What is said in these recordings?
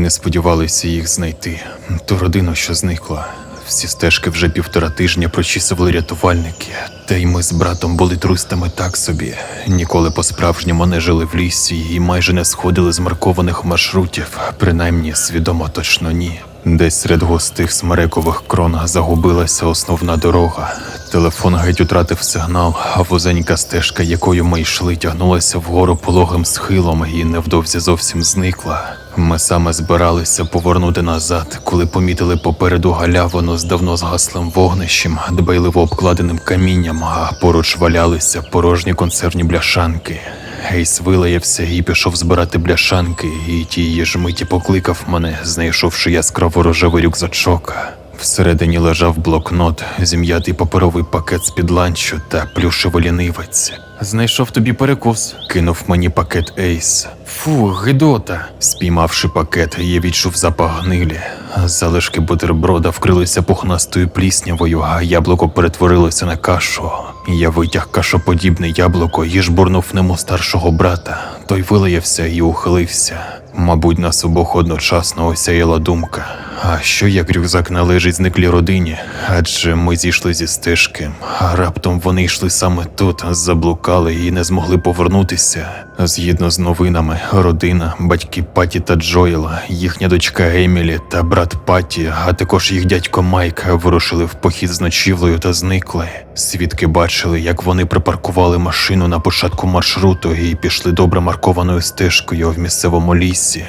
Не сподівалися їх знайти. Ту родину, що зникла. Всі стежки вже півтора тижня прочісували рятувальники, та й ми з братом були туристами так собі. Ніколи по-справжньому не жили в лісі і майже не сходили з маркованих маршрутів, принаймні свідомо точно ні. Десь серед густих смерекових крон загубилася основна дорога. Телефон геть утратив сигнал, а вузенька стежка, якою ми йшли, тягнулася вгору пологим схилом і невдовзі зовсім зникла. Ми саме збиралися повернути назад, коли помітили попереду галявину з давно згаслим вогнищем, дбайливо обкладеним камінням, а поруч валялися порожні консервні бляшанки. Гейс вилаявся і пішов збирати бляшанки, і тієї ж миті покликав мене, знайшовши яскраво рожевий рюкзачок. Всередині лежав блокнот, зім'ятий паперовий пакет з-під ланчу та плюшевий лінивець. Знайшов тобі перекус. Кинув мені пакет Ейс. Фу, гидота. Спіймавши пакет, я відчув запах гнилі. Залишки бутерброда вкрилися пухнастою пліснявою, а яблуко перетворилося на кашу. Я витяг кашоподібне яблуко і жбурнув нему старшого брата. Той вилаявся і ухилився. Мабуть, нас обох одночасно осяяла думка. А що як рюкзак належить зниклій родині? Адже ми зійшли зі стежки, а раптом вони йшли саме тут, заблукали і не змогли повернутися. Згідно з новинами, родина, батьки Паті та Джоела, їхня дочка Емілі та брат Паті, а також їх дядько Майк вирушили в похід з ночівлею та зникли. Свідки бачили, як вони припаркували машину на початку маршруту і пішли добре маркованою стежкою в місцевому лісі.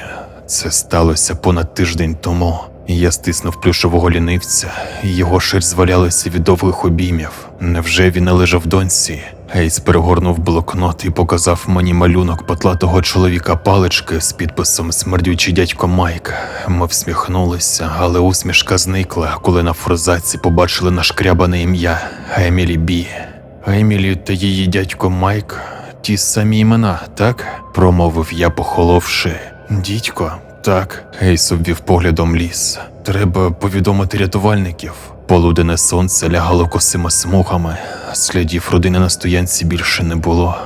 Це сталося понад тиждень тому. Я стиснув плюшового лінивця, його шерсть звалялася від довгих обіймів. Невже він належав доньці? Гейс перегорнув блокнот і показав мені малюнок потлатого чоловіка палички з підписом Смердючий дядько Майк. Ми всміхнулися, але усмішка зникла, коли на форзаці побачили нашкрябане ім'я Емілі Бі. Емілі та її дядько Майк ті самі імена, так? промовив я, похоловши. Дідько, так, Гейс обвів поглядом ліс. Треба повідомити рятувальників. Полуденне сонце лягало косими смугами, слідів родини на стоянці більше не було.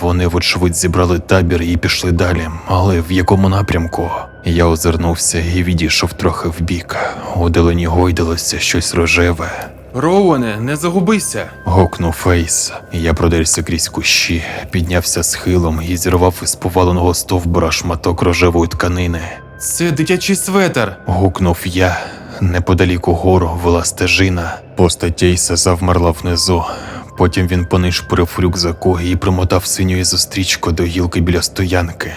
Вони, вочевидь, зібрали табір і пішли далі, але в якому напрямку? Я озирнувся і відійшов трохи вбік. У долині гойдалося щось рожеве. Роуене, не загубися. Гукнув Фейс. Я продерся крізь кущі, піднявся схилом і зірвав із поваленого стовбура шматок рожевої тканини. Це дитячий светер. Гукнув я. Неподалік угору вела стежина. Постать Ейса завмерла внизу. Потім він понишпорив рюкзаку і примотав синьою зустрічку до гілки біля стоянки.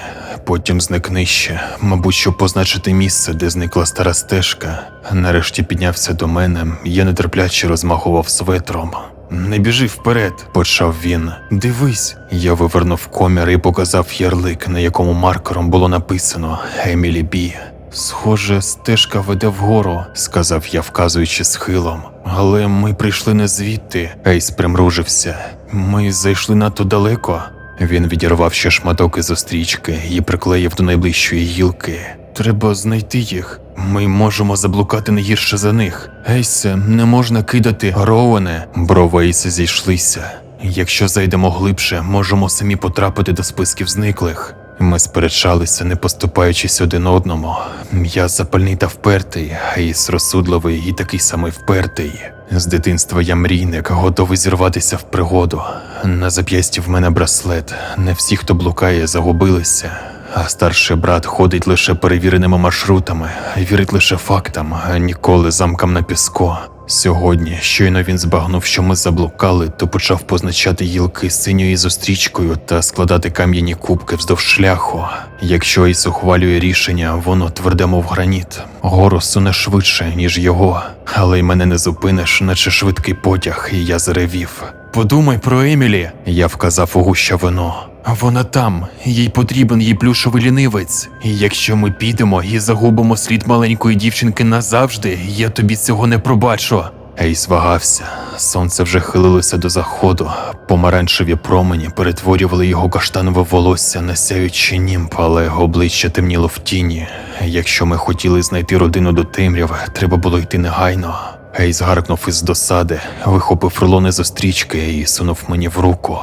Потім зник нижче, мабуть, щоб позначити місце, де зникла стара стежка. Нарешті піднявся до мене, я нетерпляче розмахував светром. Не біжи вперед, почав він. Дивись. Я вивернув комір і показав ярлик, на якому маркером було написано Емілі Бі. Схоже, стежка веде вгору, сказав я, вказуючи схилом. Але ми прийшли не звідти. Ейс примружився. Ми зайшли надто далеко. Він відірвав ще шматок із зустрічки і приклеїв до найближчої гілки. Треба знайти їх. Ми можемо заблукати не гірше за них. Ейсе, не можна кидати Роуене. Брови Ейса зійшлися. Якщо зайдемо глибше, можемо самі потрапити до списків зниклих. Ми сперечалися, не поступаючись один одному. Я запальний та впертий, а Ейс розсудливий і такий самий впертий. З дитинства я мрійник, готовий зірватися в пригоду. На зап'ясті в мене браслет. Не всі, хто блукає, загубилися. А старший брат ходить лише перевіреними маршрутами, вірить лише фактам, ніколи замкам на піску. Сьогодні, щойно він збагнув, що ми заблукали, то почав позначати гілки синьою зустрічкою та складати кам'яні кубки вздовж шляху. Якщо Ейс ухвалює рішення, воно тверде, мов граніт. Гору суне швидше, ніж його, але й мене не зупиниш, наче швидкий потяг, і я заревів. Подумай про Емілі, я вказав у гущавину. Вона там, їй потрібен їй плюшовий лінивець. І якщо ми підемо і загубимо слід маленької дівчинки назавжди, я тобі цього не пробачу. Ейс вагався. Сонце вже хилилося до заходу. Помаранчеві промені перетворювали його каштанове волосся на сяючий німб, але його обличчя темніло в тіні. Якщо ми хотіли знайти родину до темряви, треба було йти негайно. Ейс гаркнув із досади, вихопив рулони зустрічки і сунув мені в руку.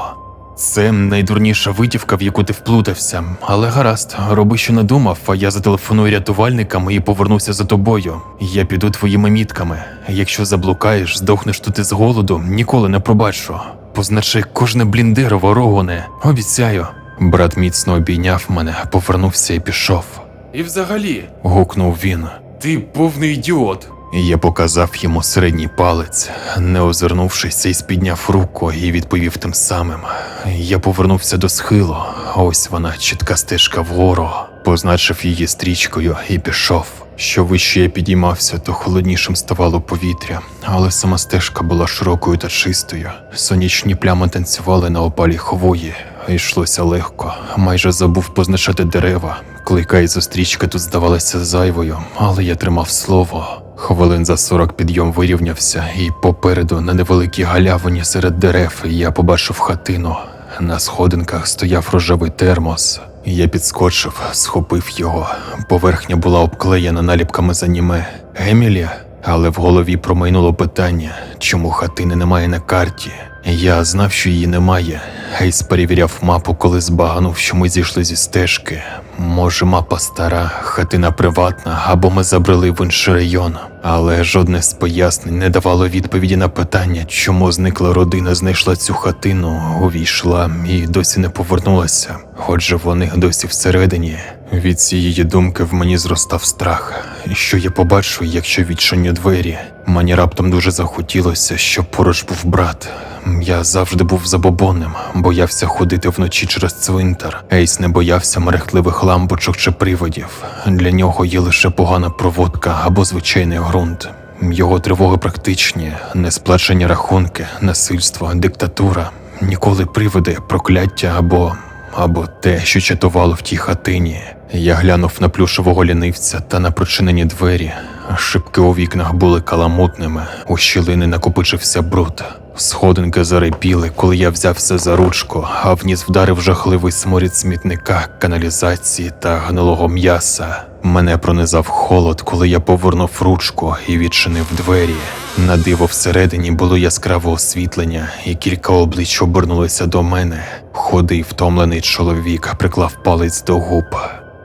Це найдурніша витівка, в яку ти вплутався. Але гаразд, роби, що надумав, а я зателефоную рятувальникам і повернуся за тобою. Я піду твоїми мітками. Якщо заблукаєш, здохнеш тут із голоду, ніколи не пробачу. Позначи кожне блін дерево, Рогоне, обіцяю. Брат міцно обійняв мене, повернувся і пішов. І взагалі, Гукнув він. ти повний ідіот. Я показав йому середній палець, не озирнувшись, і спідняв руку і відповів тим самим. Я повернувся до схилу, ось вона чітка стежка вгору, позначив її стрічкою і пішов. Що вище я підіймався, то холоднішим ставало повітря, але сама стежка була широкою та чистою. Сонячні плями танцювали на опалі хвої, йшлося легко, майже забув позначати дерева. Клика і зустрічка тут здавалася зайвою, але я тримав слово. Хвилин за сорок підйом вирівнявся, і попереду на невеликій галявині серед дерев я побачив хатину. На сходинках стояв рожевий термос. Я підскочив, схопив його. Поверхня була обклеєна наліпками з аніме. Емілі, але в голові промайнуло питання, чому хатини немає на карті. Я знав, що її немає. Гейс перевіряв мапу, коли збаганув, що ми зійшли зі стежки. Може, мапа стара, хатина приватна, або ми забрели в інший район. Але жодне з пояснень не давало відповіді на питання, чому зникла родина, знайшла цю хатину, увійшла і досі не повернулася. Отже, вони досі всередині. Від цієї думки в мені зростав страх. Що я побачу, якщо відчиню двері? Мені раптом дуже захотілося, щоб поруч був брат. Я завжди був забобонним, боявся ходити вночі через цвинтар. Ейс не боявся мерехтливих лампочок чи приводів. Для нього є лише погана проводка або звичайний ґрунт. Його тривоги практичні, несплачені рахунки, насильство, диктатура. Ніколи привиди, прокляття або або те, що чатувало в тій хатині. Я глянув на плюшевого лінивця та на прочинені двері. Шибки у вікнах були каламутними, у щілини накопичився бруд. Сходинки зарипіли, коли я взявся за ручку, а вніс вдарив жахливий сморід смітника, каналізації та гнилого м'яса. Мене пронизав холод, коли я повернув ручку і відчинив двері. На диво всередині було яскраве освітлення, і кілька облич обернулися до мене. Худий втомлений чоловік приклав палець до губ.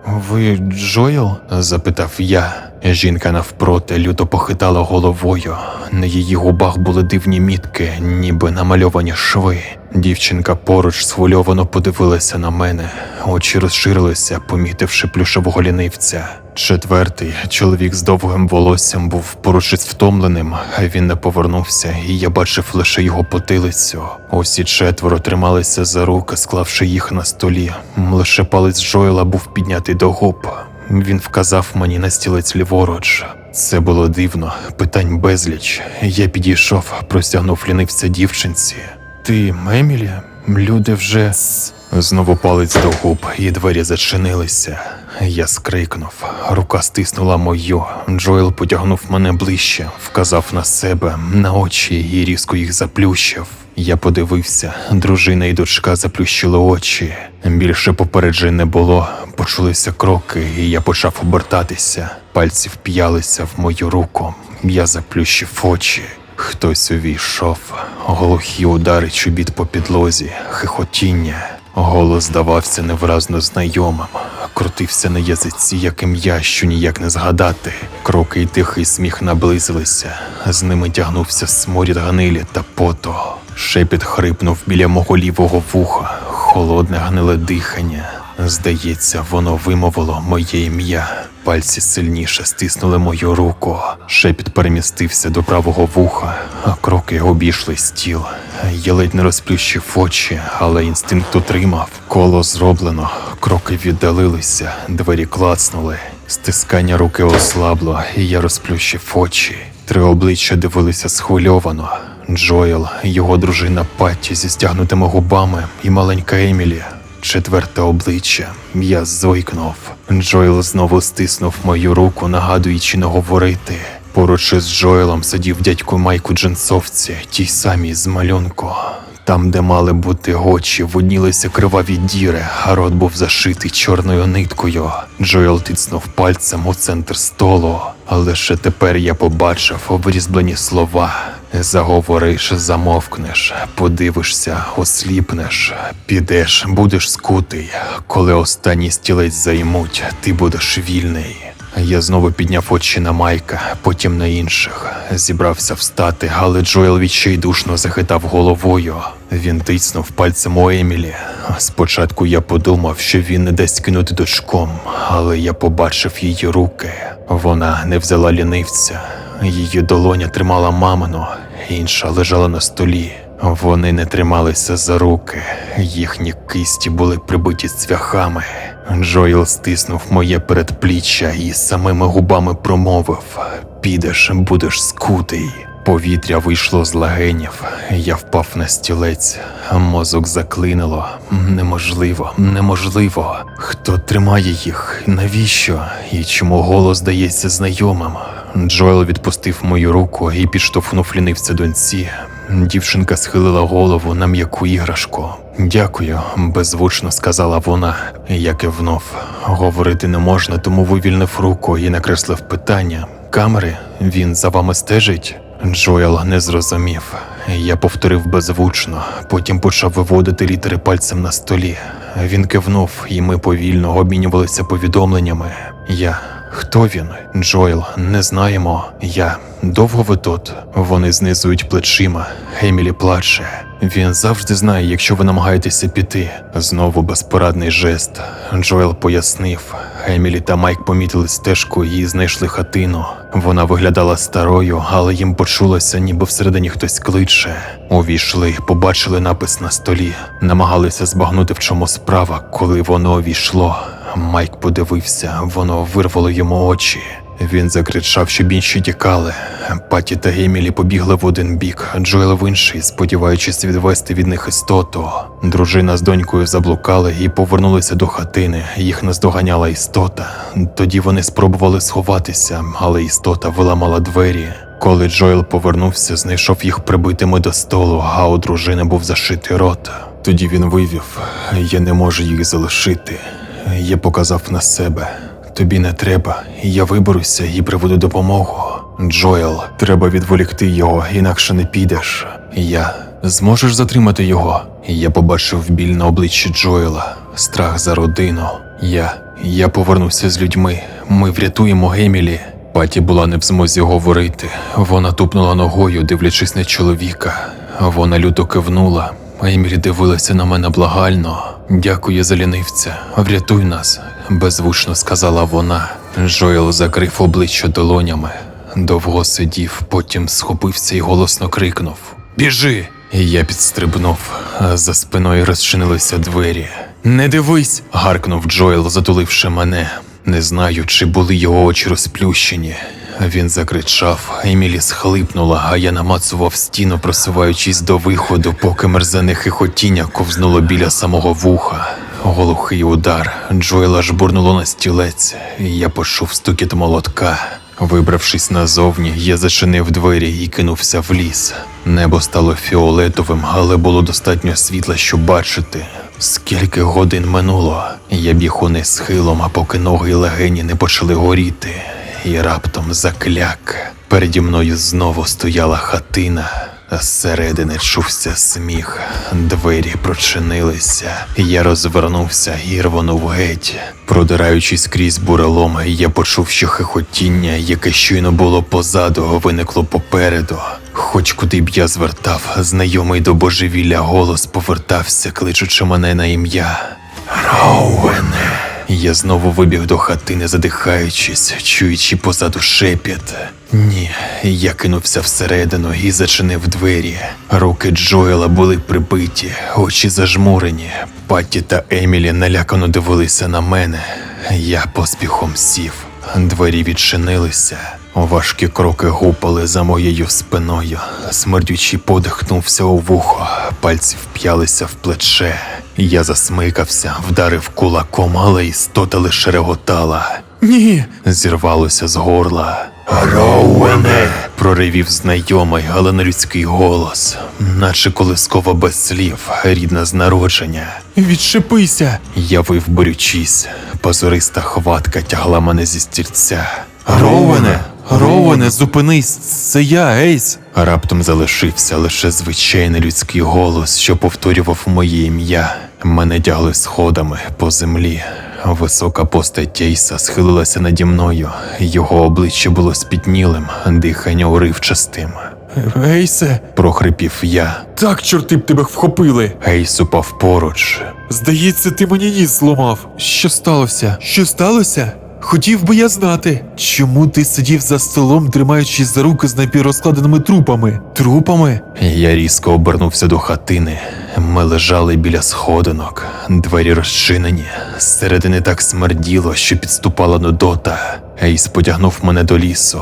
Ви Джоел? запитав я. Жінка навпроти люто похитала головою. На її губах були дивні мітки, ніби намальовані шви. Дівчинка поруч схвильовано подивилася на мене, очі розширилися, помітивши плюшевого лінивця. Четвертий чоловік з довгим волоссям був поруч втомленим, а він не повернувся, і я бачив лише його потилицю. Усі четверо трималися за руки, склавши їх на столі. Лише палець Джоела був піднятий до губ. Він вказав мені на стілець ліворуч. Це було дивно, питань безліч. Я підійшов, простягнув лінивця дівчинці. Ти, Емілі? Люди вже. Знову палець до губ, і двері зачинилися. Я скрикнув. Рука стиснула мою. Джоел потягнув мене ближче, вказав на себе, на очі і різко їх заплющив. Я подивився, дружина і дочка заплющили очі. Більше попереджень не було. Почулися кроки, і я почав обертатися. Пальці вп'ялися в мою руку. Я заплющив очі. Хтось увійшов, глухі удари чобіт по підлозі, хихотіння. Голос здавався невразно знайомим, крутився на язиці, як ім'я, що ніяк не згадати. Кроки й тихий сміх наблизилися, з ними тягнувся сморід гнилі та поту. Шепіт хрипнув біля мого лівого вуха, холодне гниле дихання. Здається, воно вимовило моє ім'я. Пальці сильніше стиснули мою руку. Шепіт перемістився до правого вуха, а кроки обійшли стіл. Я ледь не розплющив очі, але інстинкт утримав. Коло зроблено, кроки віддалилися, двері клацнули. Стискання руки ослабло, і я розплющив очі. Три обличчя дивилися схвильовано. Джоел, його дружина Патті зі стягнутими губами і маленька Емілі. Четверте обличчя. Я зойкнув. Джоел знову стиснув мою руку, нагадуючи не говорити. Поруч із Джоелом сидів дядько Майку Дженсовці, тій самій з малюнку. Там, де мали бути очі, виднілися криваві діри, а рот був зашитий чорною ниткою. Джоел тицнув пальцем у центр столу. А лише тепер я побачив обрізблені слова. Заговориш, замовкнеш, подивишся, осліпнеш, підеш, будеш скутий. Коли останній стілець займуть, ти будеш вільний. Я знову підняв очі на Майка, потім на інших. Зібрався встати, але Джоел відчайдушно захитав головою. Він тиснув пальцем у Емілі. Спочатку я подумав, що він не дасть кинути дочком, але я побачив її руки. Вона не взяла лінивця. Її долоня тримала мамину, інша лежала на столі. Вони не трималися за руки, їхні кисті були прибиті цвяхами. Джоїл стиснув моє передпліччя і самими губами промовив: Підеш, будеш скутий. Повітря вийшло з легенів. Я впав на стілець, мозок заклинило. Неможливо, неможливо. Хто тримає їх? Навіщо? І чому голос здається знайомим? Джоел відпустив мою руку і підштовхнув лінивця доньці. Дівчинка схилила голову на м'яку іграшку. Дякую, беззвучно сказала вона. Я кивнув. Говорити не можна, тому вивільнив руку і накреслив питання. Камери, він за вами стежить? Джоел не зрозумів. Я повторив беззвучно, потім почав виводити літери пальцем на столі. Він кивнув, і ми повільно обмінювалися повідомленнями. Я. Хто він? Джоел, не знаємо. Я. Довго ви тут? Вони знизують плечима. Емілі плаче. Він завжди знає, якщо ви намагаєтеся піти. Знову безпорадний жест. Джоел пояснив. Емілі та Майк помітили стежку і знайшли хатину. Вона виглядала старою, але їм почулося, ніби всередині хтось кличе. Увійшли, побачили напис на столі, намагалися збагнути, в чому справа, коли воно увійшло. Майк подивився, воно вирвало йому очі. Він закричав, щоб інші тікали. Паті та Емілі побігли в один бік, Джоел в інший, сподіваючись відвести від них істоту. Дружина з донькою заблукали і повернулися до хатини. Їх наздоганяла істота. Тоді вони спробували сховатися, але істота виламала двері. Коли Джоел повернувся, знайшов їх прибитими до столу, а у дружини був зашитий рот. Тоді він вивів: я не можу їх залишити. Я показав на себе. Тобі не треба, я виберуся і приведу допомогу. Джоел, треба відволікти його, інакше не підеш. Я зможеш затримати його. Я побачив біль на обличчі Джоела, страх за родину. Я. Я повернуся з людьми. Ми врятуємо Емілі. Паті була не в змозі говорити. Вона тупнула ногою, дивлячись на чоловіка. Вона люто кивнула. Емілі дивилася на мене благально. Дякую за лінивця. Врятуй нас, беззвучно сказала вона. Джоел закрив обличчя долонями. Довго сидів, потім схопився і голосно крикнув: Біжи! Я підстрибнув, а за спиною розчинилися двері. Не дивись! гаркнув Джоел, затуливши мене. Не знаю, чи були його очі розплющені. Він закричав, Емілі схлипнула, а я намацував стіну, просуваючись до виходу, поки мерзене хихотіння ковзнуло біля самого вуха. Глухий удар. Джоела жбурнуло на стілець, я почув стукіт молотка. Вибравшись назовні, я зачинив двері і кинувся в ліс. Небо стало фіолетовим, але було достатньо світла, щоб бачити. Скільки годин минуло, я біг униз схилом, а поки ноги й легені не почали горіти, і раптом закляк. Переді мною знову стояла хатина. а Зсередини чувся сміх, двері прочинилися. Я розвернувся і рвонув геть. Продираючись крізь бурелом, я почув, що хихотіння, яке щойно було позаду, виникло попереду. Хоч куди б я звертав, знайомий до божевілля голос повертався, кличучи мене на ім'я. Роуене. Я знову вибіг до хатини, задихаючись, чуючи позаду шепіт. Ні, я кинувся всередину і зачинив двері. Руки Джоела були прибиті, очі зажмурені. Патті та Емілі налякано дивилися на мене. Я поспіхом сів. Двері відчинилися. Важкі кроки гупали за моєю спиною. Смердючий подихнувся у вухо, пальці вп'ялися в плече. Я засмикався, вдарив кулаком, але істота лише реготала. Ні. зірвалося з горла. Роуене! проривів знайомий, але не людський голос, наче колискова без слів, рідна з народження. Відшипися! Я вив борючись. Позориста хватка тягла мене зі стільця. Роуене! Роуене, зупинись, це я, Ейс. Раптом залишився лише звичайний людський голос, що повторював моє ім'я. Мене тягли сходами по землі. Висока постать Ейса схилилася наді мною. Його обличчя було спітнілим, дихання уривчастим. Ейсе, Прохрипів я. так чорти б тебе вхопили. Ейс упав поруч. Здається, ти мені ніс зламав. Що сталося? Що сталося? Хотів би я знати, чому ти сидів за столом, тримаючись за руки з напіврозкладеними трупами? Трупами? Я різко обернувся до хатини. Ми лежали біля сходинок, двері розчинені. Зсередини так смерділо, що підступала нудота. Ейс потягнув мене до лісу.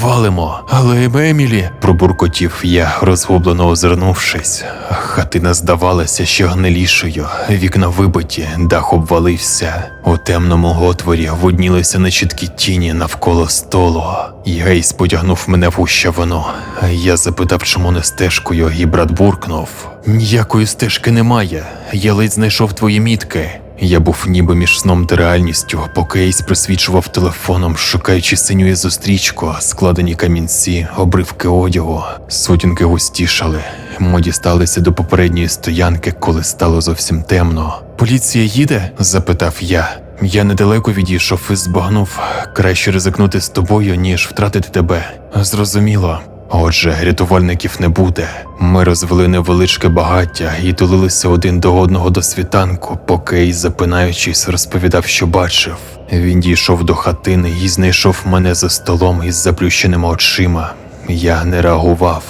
Валимо, Але Емілі, пробуркотів я, розгублено озирнувшись. Хатина здавалася ще гнилішою, вікна вибиті, дах обвалився. У темному отворі виднілися нечіткі тіні навколо столу. Гейс потягнув мене в гущавину. Я запитав, чому не стежкою, і брат буркнув: Ніякої стежки немає. Я ледь знайшов твої мітки. Я був ніби між сном та реальністю, поки Ейс присвічував телефоном, шукаючи синю зустрічку, складені камінці, обривки одягу. Сутінки густішали. Ми дісталися до попередньої стоянки, коли стало зовсім темно. Поліція їде? запитав я. Я недалеко відійшов і збагнув. Краще ризикнути з тобою, ніж втратити тебе. Зрозуміло. Отже, рятувальників не буде. Ми розвели невеличке багаття і тулилися один до одного до світанку, поки Ейс, запинаючись, розповідав, що бачив. Він дійшов до хатини і знайшов мене за столом із заплющеними очима. Я не реагував.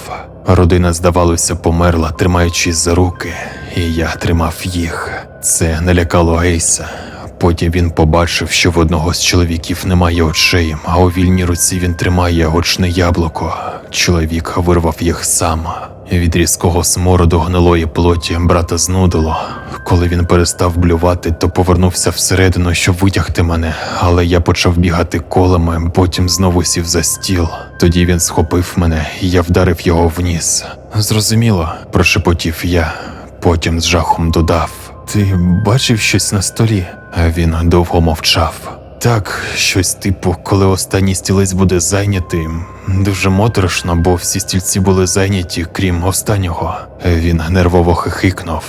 Родина, здавалося, померла, тримаючись за руки, і я тримав їх. Це налякало Ейса. Потім він побачив, що в одного з чоловіків немає очей, а у вільній руці він тримає очне яблуко. Чоловік вирвав їх сам. Від різкого смороду гнилої плоті брата знудило. Коли він перестав блювати, то повернувся всередину, щоб витягти мене, але я почав бігати колами, потім знову сів за стіл. Тоді він схопив мене, і я вдарив його в ніс. Зрозуміло, прошепотів я. Потім з жахом додав: Ти бачив щось на столі? Він довго мовчав. Так, щось типу, коли останній стілець буде зайнятий. Дуже моторошно, бо всі стільці були зайняті, крім останнього. Він нервово хихикнув.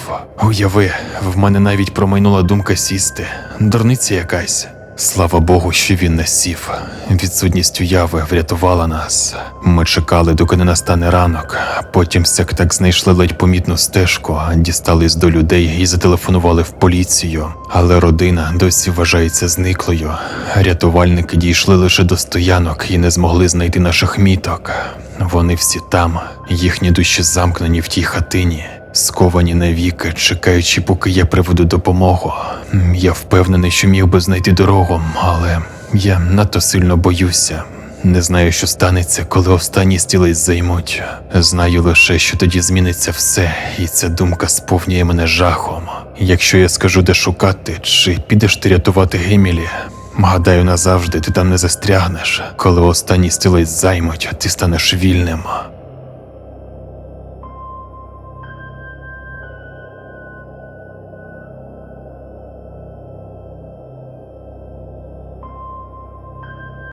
Уяви, в мене навіть промайнула думка сісти. Дурниця якась. Слава Богу, що він не сів. Відсутність уяви врятувала нас. Ми чекали, доки не настане ранок. Потім сяк так знайшли ледь помітну стежку, дістались до людей і зателефонували в поліцію. Але родина досі вважається зниклою. Рятувальники дійшли лише до стоянок і не змогли знайти наших міток. Вони всі там, їхні душі замкнені в тій хатині. Сковані навіки, чекаючи, поки я приведу допомогу. Я впевнений, що міг би знайти дорогу, але я надто сильно боюся. Не знаю, що станеться, коли останні стілець займуть. Знаю лише, що тоді зміниться все, і ця думка сповнює мене жахом. Якщо я скажу, де шукати, чи підеш ти рятувати Гемілі? Гадаю, назавжди ти там не застрягнеш. Коли останній стілець займуть, ти станеш вільним.